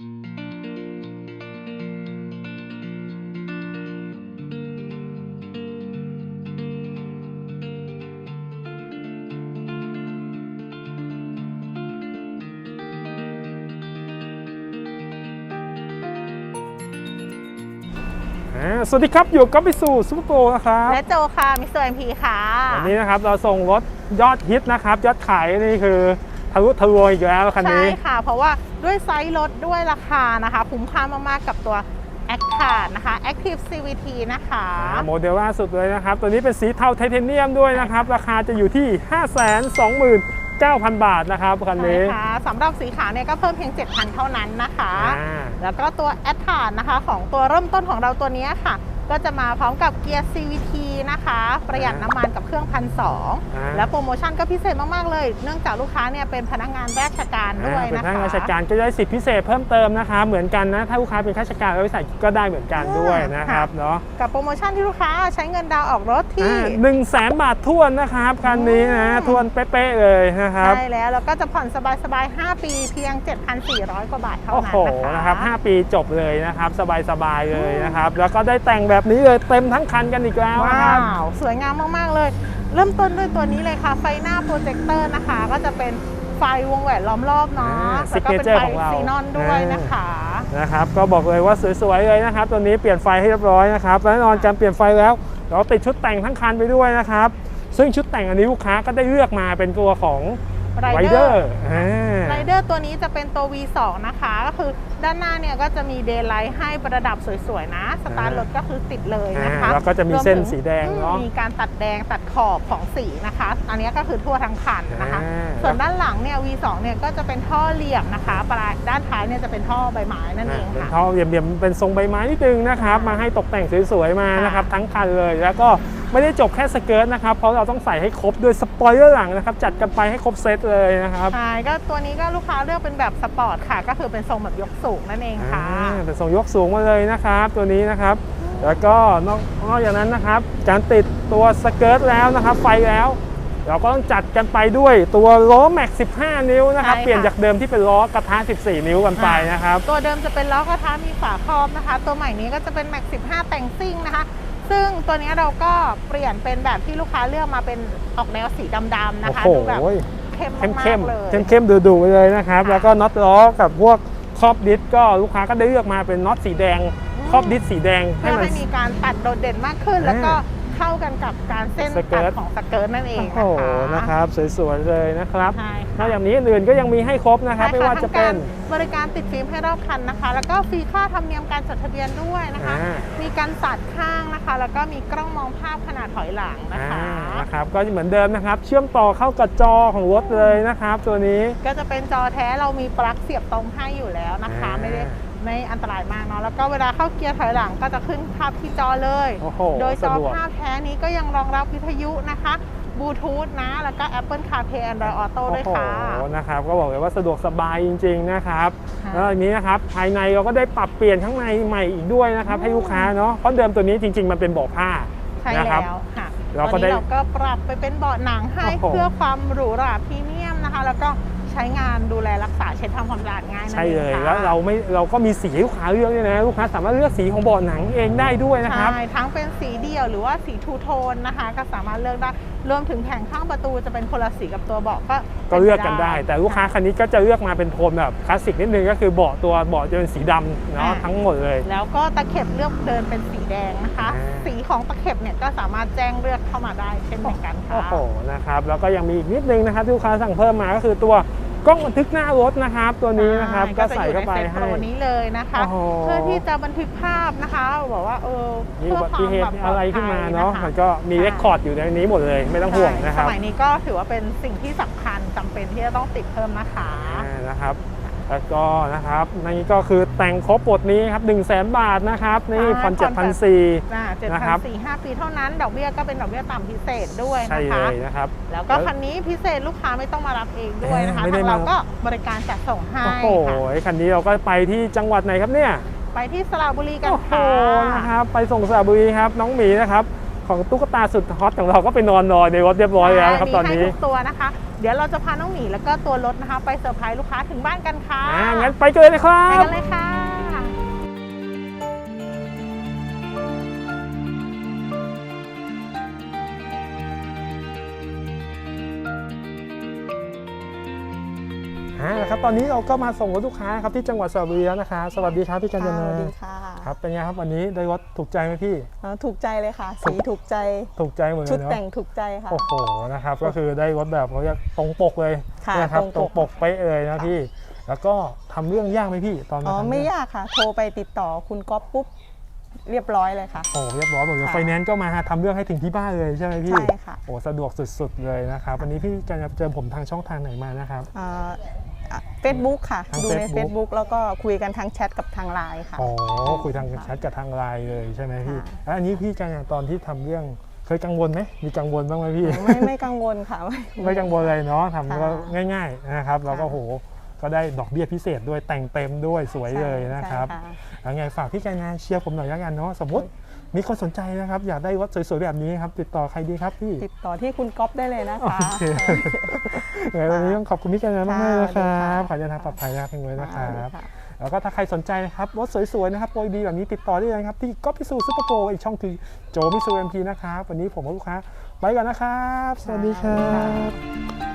อ่าสวัสดีครับ อยู่กับไปสู่ซูเปอร์โปรนะครับ และโจค่ะ มิสเตอร์เอ็มพีค่ะ วันนี้นะครับ เราส่งรถยอดฮิตนะครับ ยอดขายนี่คือ ทะลุทะลวงอีกแล้วคันใช่นี้ค่ะ เพราะว่าด้วยไซส์รถด้วยราคานะคะ คุ้มค่ามากๆกับตัว a c t a นะคะ Active CVT นะคะอ่าโมเดลล่าสุดเลยนะครับ ตัวนี้เป็นสีเทาไทเทเนียมด้วยนะครับ ราคาจะอยู่ที่ 529,000 บาทนะครับคันใช่นี้ค่ะสำหรับสีขาวเนี่ยก็เพิ่มเพียง 7,000 เท่านั้นนะคะอ่าแล้วก็ตัว a t t a นะคะ ของตัวเริ่มต้นของเราตัวเนี้ยค่ะ ก็จะมาพร้อมกับเกียร์ CVT นะคะ ประหยัดน้ำมันกับเครื่องพันสองอ่า และโปรโมชั่นก็พิเศษมาก ๆ เลย เนื่องจากลูกค้าเนี่ยเป็นพนักงานราชการด้วยเป็นนะคะพนักงานราชการก็ได้สิทธิพิเศษเพิ่มเติมนะครับเหมือนกันนะ ถ้าลูกค้าเป็นข้าราชการรัฐวิสาหกิจก็ได้เหมือนกันด้วยนะครับเนาะกับโปรโมชั่นที่ลูกค้าใช้เงินดาวน์ออกรถที่ หนึ่งแสนบาททวนนะครับคันนี้นะอืม ทวนเป๊ะๆเลยนะครับ ใช่แล้วแล้วก็จะผ่อนสบายๆ 5 ปีเพียง 7,400 กว่าบาทเท่าโอ้นั้โหนนะคะนะครับ 5 ปีจบเลยนะครับ สบายๆเลยนะครับ แล้วก็ได้แต่งแบบนี้เลยเต็มทั้งคันกันอีกแล้วนะคว้ารับวสวยงามมาก ๆ เลย เริ่มต้นด้วยตัวนี้เลยค่ะ ไฟหน้าโปรเจคเตอร์นะคะ ก็จะเป็นไฟวงแหวนล้อมรอบเนาะอ่าแล้วก็เป็น signature ไฟของเราซีนอนด้วยนะคะนะครับ ก็บอกเลยว่าสวยๆเลยนะครับ ตัวนี้เปลี่ยนไฟให้เรียบร้อยนะครับและแน่นอนการเปลี่ยนไฟแล้วเราติดชุดแต่งทั้งคันไปด้วยนะครับ ซึ่งชุดแต่งอันนี้ลูกค้าก็ได้เลือกมาเป็นตัวของ ไรไรเดเดออร์ร์อ่าไรเดอร์ตัวนี้จะเป็นตัว V2 นะคะ ก็คือด้านหน้าเนี่ยก็จะมีเดย์ไลท์ให้ประดับสวยๆนะ สตาร์ทรถก็คือติดเลยนะคะอ่าแล้วก็จะมีเส้นรวถึงสีแดงเนอะอืมมีการตัดแดงตัดขอบของสีนะคะ อันนี้ก็คือทั่วทั้งคันนะคะอ่าส่วนด้านหลังเนี่ย V2 เนี่ยก็จะเป็นท่อเหลี่ยมนะคะปลายด้านท้ายเนี่ยจะเป็นท่อใบไม้นั่นเองเป็นค่ะท่อเหลี่ยมๆเป็นทรงใบไม้นิดนึงนะครับ มาให้ตกแต่งสวยๆมานะครับ ทั้งคันเลยแล้วก็ ไม่ได้จบแค่สเกิร์ตนะครับ เพราะเราต้องใส่ให้ครบด้วยสปอยเลอร์หลังนะครับ จัดกันไปให้ครบเซตเลยนะครับใช่ก็ตัวนี้ก็ลูกค้าเลือกเป็นแบบสปอร์ตค่ะ ก็คือเป็นทรงแบบยกสูงนั่นเองค่ะอ่าเป็นทรงยกสูงมาเลยนะครับ ตัวนี้นะครับ แล้วก็นอกนอกจากนั้นนะครับ การติดตัวสเกิร์ตแล้วนะครับ ไฟแล้ว เราก็ต้องจัดกันไปด้วยตัวล้อแม็ก 15 นิ้วนะครับใช่ค่ะเปลี่ยนจากเดิมที่เป็นล้อกระทะ 14 นิ้วกันไปนะครับ ตัวเดิมจะเป็นล้อกระทะมีฝาครอบนะคะ ตัวใหม่นี้ก็จะเป็น Max 15 แต่งซิ่งนะคะ ซึ่งตัวนี้เราก็เปลี่ยนเป็นแบบที่ลูกค้าเลือกมาเป็นออกแนวสีดำๆนะคะโอ้โหดูแบบเข้มเข้มมาเข้มกๆเลยเข้มเข้มๆดุๆไปเลยนะครับค่ะแล้วก็น็อตล้อกับพวกครอบดิสก็ลูกค้าก็ได้เลือกมาเป็นน็อตสีแดงอืมครอบดิสสีแดงให้เพื่อมันให้มีการตัดโดดเด่นมากขึ้นแล้วก็ เข้ากันกับการเส้นสเกิตัร์ดตของสเกิร์ตนั่นเองโอ้นะโหคะนะครับสวยๆเลยนะครับใช่นค่ะอกจากนี้อื่นๆก็ยังมีให้ครบนะครับใช่ไม่ว่าจะทั้งเป็กานรบริการติดฟิล์มให้รอบคันนะคะ แล้วก็ฟรีค่าธรรมเนียมการจดทะเบียนด้วยนะคะ อ่า มีการสัดข้างนะคะ แล้วก็มีกล้องมองภาพขนาดถอยหลังนะคะอ่านะครับก็เหมือนเดิมนะครับ เชื่อมต่อเข้ากับจอของรถเลยนะครับ ตัวนี้ ก็จะเป็นจอแท้เรามีปลั๊กเสียบตรงให้อยู่แล้วนะคะ อ่า ไม่ได้ ไม่อันตรายมากเนาะแล้วก็เวลาเข้าเกียร์ถอยหลังก็จะขึ้นภาพที่จอเลย โอ้โหโดยจอสะดวก ภาพแท้นี้ก็ยังรองรับวิทยุนะคะบลูทูธนะ แล้วก็ Apple CarPlay Android Auto ด้วยค่ะ โอ้โหนะครับ ก็บอกเลยว่าสะดวกสบายจริง ๆ นะครับ ค่ะแล้วอันนี้นะครับ ภายในเราก็ได้ปรับเปลี่ยนข้างในใหม่อีกด้วยนะครับ อืม ให้ลูกค้าเนาะ เพราะเดิมตัวนี้จริง ๆ มันเป็นเบาะผ้า ใช่นะครับแล้วค่ะเราก็ตอนได้นี้เราก็ปรับไปเป็นเบาะหนังให้โอ้โห เพื่อความหรูหราพรีเมียมนะคะ แล้วก็ ใช้งานดูแลรักษาเช็ดทำความสะอาดง่ายนั่นใช่เองเลยค่ะแล้วเราไม่เราก็มีสีให้ลูกค้าเลือกด้วยนะลูกค้าสามารถเลือกสีของเบาะหนังเองได้ด้วยนะครับ ใช่ทั้งเป็นสีเดียวหรือว่าสีทูโทนนะคะ ก็สามารถเลือกได้ รวมถึงแผงข้างประตูจะเป็นคนละสีกับตัวเบาะก็ก็เลือกกันได้ แต่ลูกค้าคันนี้ก็จะเลือกมาเป็นโทนแบบคลาสสิกนิดนึงก็คือเบาะตัวเบาะจะเป็นสีดำเนาะทั้งหมดเลย แล้วก็ตะเข็บเลือกเดินเป็นสีแดงนะคะอ่าสีของตะเข็บเนี่ยก็สามารถแจ้งเลือกเข้ามาได้เช่นเดียวกันค่ะโอ้โหนะครับแล้วก็ยังมีอีกนิดนึงนะครับที่ลูกค้าสั่งเพิ่มมาก็คือตัว กล้องบันทึกหน้ารถนะครับ ตัวนี้นะครับก็ใส่เข้าไปจะอยู่ในเซ็ตให้โปรนี้เลยนะคะโอ้โหเพื่อที่จะบันทึกภาพนะคะบอกว่าเออมีเพื่อุอบัควาติมเหแบตุบปลอะไรดขึ้นมาภัยเนาะคมันก็มีใช่เรคคอร์ดอยู่ในนี้หมดเลยไม่ต้องห่วงนะคสรับมัยนี้ก็ถือว่าเป็นสิ่งที่สำคัญจำเป็นที่จะต้องติดเพิ่มนะคะอ่านะครับ แล้วก็นะครับนี่ก็คือแต่งครบบทนี้ครับ1 0 0 0 0แบาทนะครับนี่ใช่ผ่อนผ่อนแบบ7,400อ่าเจ็ดนะพัครันบสี่ห้าปีเท่านั้นดอกเบี้ยก็เป็นดอกเบี้ยต่ำพิเศษด้วยใช่นะเลคะยนะครับแล้วก็คันนี้พิเศษลูกค้าไม่ต้องมารับเองด้วยนะคะเอ้ยไม่ได้ทางเรามาก็บริการจัดส่งให้โอ้โหค่ะคันนี้เราก็ไปที่จังหวัดไหนครับเนี่ยไปที่สระบุรีกันโอ้โหค่ะนะครับไปส่งสระบุรีครับน้องหมีนะครับของตุ๊กตาสุดฮอตของเราก็ไปนอนรอในรถเรียบร้อยแล้วนะครับตอนนี้มีให้ทุกตัวนะคะ เดี๋ยวเราจะพาน้องหมีแล้วก็ตัวรถนะคะ ไปเซอร์ไพรส์ลูกค้าถึงบ้านกันค่ะอ่างั้นไปกันเลยนะครัไปบกันเลยค่ะ อ่าครับตอนนี้เราก็มาส่งรถลูกค้าครับที่จังหวัดสระบุรีแล้วนะคะ สวัสดีครับพี่กัญจค่ะสนาวัสดีค่ะครับเป็นไงครับวันนี้ได้รถถูกใจไหมพี่เอ่อถูกใจเลยค่ะ สีถูกใจ ถูกใจหมดเลชุยดเนาะแต่งถูกใจค่ะ โอ้โหนะครับก็คือได้รถแบบเขาเรียกตรงปกเลยค่ะนะครับตตรรงงปปกกไปะเอ่ยนะพี่ แล้วก็ทำเรื่องยากไหมพี่ตอนอ๋มาอทำไม่เรื่องยากค่ะ โทรไปติดต่อคุณก๊อฟปุ๊บเรียบร้อยเลยค่ะ โอ้เรียบร้อยหมดเลยค่ะไฟแนนซ์ก็มาทำเรื่องให้ถึงที่บ้านเลยใช่ไหมพี่ใช่ค่ะ โอ้สะดวกสุดๆเลยนะครับวันนี้พี่จะเจอผมทางช่องทางไหนมานะครับเฟ ซบุ๊กค่ะ ทาง ดูใน Facebook Facebook แล้วก็คุยกันทางแชทกับทางไลน์ค่ะ อ๋อคุยทางแชทกับทางไลน์เลยใช่ไหมพี่ค่ะ แล้วอันนี้พี่กันตอนที่ทำเรื่องเคยกังวลไหมมีกังวลบ้างไหมพี่ ไม่ไม่กังวลค่ะไม่ ไม่กังวลเลยเนาะทำก็ค่ะง่ายๆนะครับแล้วก็ค่ะ โหก็ได้ดอกเบี้ยพิเศษด้วยแต่งเต็มด้วยสวยเลยนะครับใช่ยังไงฝากพี่การงานเชียร์ผมหน่อยแล้วกันเนาะสมมติ มีคนสนใจนะครับ อยากได้รถสวยๆแบบนี้ครับ ติดต่อใครดีครับพี่ติดต่อที่คุณก๊อฟได้เลยนะคะโอเคยังไงวันนี้ต้องขอบคุณพี่การงานมากๆนะคค่ะรับสขวัอสดีเดินค่ะทางปลอดภัยนะครับเลยนะครับค่ะแล้วก็ถ้าใครสนใจนะครับรถสวยๆนะครับโปรดีแบบนี้ติดต่อได้เลยครับ ที่ก๊อฟพิสูซูเปอร์โปรอีกช่องคือโจมิสูเอ็มพีนะครับ วันนี้ผมกับลูกค้าไปก่อนนะครับ สวัสดีครับ